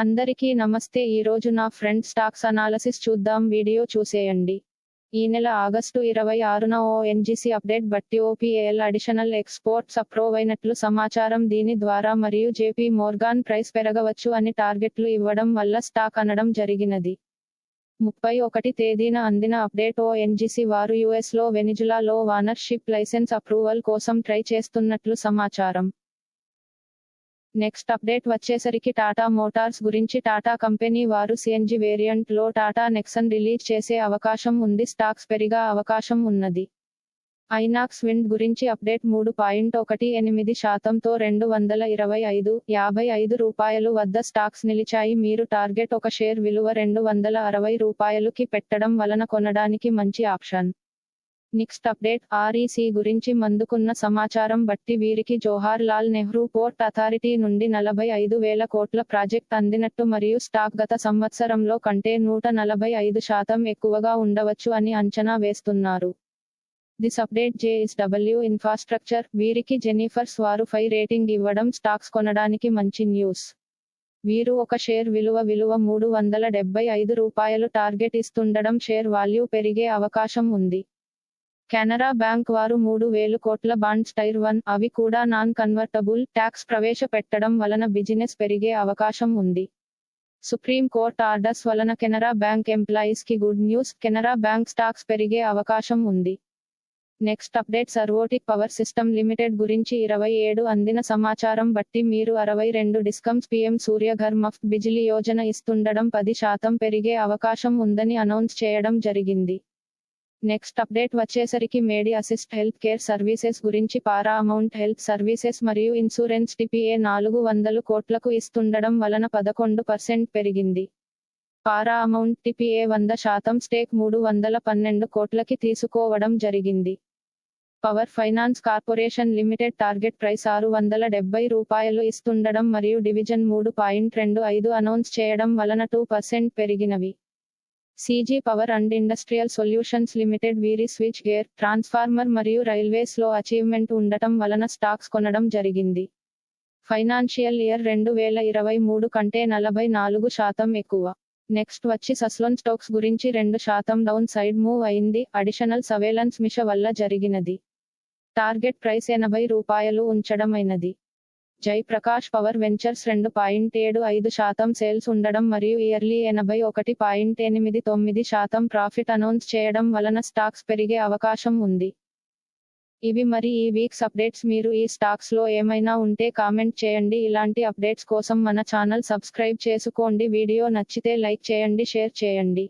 అందరికీ నమస్తే. ఈ రోజు నా ఫ్రెండ్ స్టాక్స్ అనాలసిస్ చూద్దాం. వీడియో చూసేయండి. ఈ నెల ఆగస్టు ఇరవై ఆరున ఓ ఎన్జీసీ అప్డేట్ బట్టి ఓపీఏఎల్ అడిషనల్ ఎక్స్పోర్ట్స్ అప్రూవ్ అయినట్లు సమాచారం దీని ద్వారా మరియు జేపీ మోర్గాన్ ప్రైస్ పెరగవచ్చు అని టార్గెట్లు ఇవ్వడం వల్ల స్టాక్ అనడం జరిగినది. ముప్పై ఒకటి తేదీన అందిన అప్డేట్ ఓ ఎన్జీసీ వారు యుఎస్లో వెనిజులాలో వానర్షిప్ లైసెన్స్ అప్రూవల్ కోసం ట్రై చేస్తున్నట్లు సమాచారం. నెక్స్ట్ అప్డేట్ వచ్చేసరికి టాటా మోటార్స్ గురించి టాటా కంపెనీ వారు సిఎన్జి వేరియంట్లో టాటా నెక్సన్ రిలీజ్ చేసే అవకాశం ఉంది స్టాక్స్ పెరిగా అవకాశం ఉన్నది. ఐనాక్స్ విండ్ గురించి అప్డేట్ మూడు పాయింట్ ఒకటి ఎనిమిది శాతంతో రెండు వందల ఇరవై ఐదు యాభై ఐదు రూపాయలు వద్ద స్టాక్స్ నిలిచాయి. మీరు టార్గెట్ ఒక షేర్ విలువ రెండు వందల అరవై రూపాయలుకి పెట్టడం వలన కొనడానికి మంచి ఆప్షన్. నెక్స్ట్ అప్డేట్ ఆర్ఈసీ గురించి మందుకున్న సమాచారం బట్టి వీరికి జోహార్ లాల్ నెహ్రూ పోర్ట్ అథారిటీ నుండి నలభై ఐదు వేల కోట్ల ప్రాజెక్ట్ అందినట్టు మరియు స్టాక్ గత సంవత్సరంలో కంటే నూట నలభై ఐదు శాతం ఎక్కువగా ఉండవచ్చు అని అంచనా వేస్తున్నారు. దిస్ అప్డేట్ జేఎస్డబ్ల్యూ ఇన్ఫ్రాస్ట్రక్చర్ వీరికి జెనిఫర్స్ వారు ఫై రేటింగ్ ఇవ్వడం స్టాక్స్ కొనడానికి మంచి న్యూస్. వీరు ఒక షేర్ విలువ విలువ మూడు వందల డెబ్బై ఐదు రూపాయలు టార్గెట్ ఇస్తుండడం షేర్ వాల్యూ పెరిగే అవకాశం ఉంది. కెనరా బ్యాంక్ వారు మూడు వేలు కోట్ల బాండ్స్ టైర్ వన్ అవి కూడా నాన్ కన్వర్టబుల్ ట్యాక్స్ ప్రవేశపెట్టడం వలన బిజినెస్ పెరిగే అవకాశం ఉంది. సుప్రీం కోర్ట్ ఆర్డర్స్ వలన కెనరా బ్యాంక్ ఎంప్లాయీస్కి good news Canara bank stocks పెరిగే అవకాశం ఉంది. Next update Servotech power system limited గురించి ఇరవై ఏడు అందిన సమాచారం బట్టి మీరు అరవై రెండు డిస్కమ్స్ పిఎం సూర్యఘర్ మఫ్ బిజిలీ యోజన ఇస్తుండడం పది శాతం పెరిగే అవకాశం ఉందని అనౌన్స్ చేయడం జరిగింది. నెక్స్ట్ అప్డేట్ వచ్చేసరికి Medi Assist health care services గురించి పారా అమౌంట్ హెల్త్ సర్వీసెస్ మరియు ఇన్సూరెన్స్ టిపిఏ నాలుగు వందలు కోట్లకు ఇస్తుండడం వలన పదకొండు పర్సెంట్ పెరిగింది. పారా అమౌంట్ టిపిఏ వంద శాతం స్టేక్ మూడు వందల పన్నెండు కోట్లకి తీసుకోవడం జరిగింది. Power finance corporation limited target price ఆరు వందల డెబ్బై రూపాయలు ఇస్తుండడం మరియు డివిజన్ మూడు పాయింట్ రెండు ఐదు అనౌన్స్ చేయడం వలన two percent పెరిగినవి. CG power and industrial solutions limited వీరి స్విచ్ గేర్ ట్రాన్స్ఫార్మర్ మరియు రైల్వేస్లో అచీవ్మెంట్ ఉండటం వలన స్టాక్స్ కొనడం జరిగింది. ఫైనాన్షియల్ ఇయర్ రెండు వేల ఇరవై మూడు కంటే నలభై నాలుగు శాతం ఎక్కువ. నెక్స్ట్ వచ్చి సస్లోన్ స్టాక్స్ గురించి రెండు శాతం డౌన్ సైడ్ మూవ్ అయింది. అడిషనల్ సవేలెన్స్ మిష వల్ల జరిగినది. టార్గెట్ ప్రైస్ ఎనభై రూపాయలు ఉంచడమైనది. జయప్రకాష్ పవర్ వెంచర్స్ రెండు పాయింట్ ఏడు ఐదు శాతం సేల్స్ ఉండడం మరియు ఇయర్లీ ఎనభై ఒకటి పాయింట్ ఎనిమిది తొమ్మిది శాతం ప్రాఫిట్ అనౌన్స్ చేయడం వలన స్టాక్స్ పెరిగే అవకాశం ఉంది. ఇవి మరి ఈ వీక్స్ అప్డేట్స్. మీరు ఈ స్టాక్స్లో ఏమైనా ఉంటే కామెంట్ చేయండి. ఇలాంటి అప్డేట్స్ కోసం మన ఛానల్ సబ్స్క్రైబ్ చేసుకోండి. వీడియో నచ్చితే లైక్ చేయండి షేర్ చేయండి.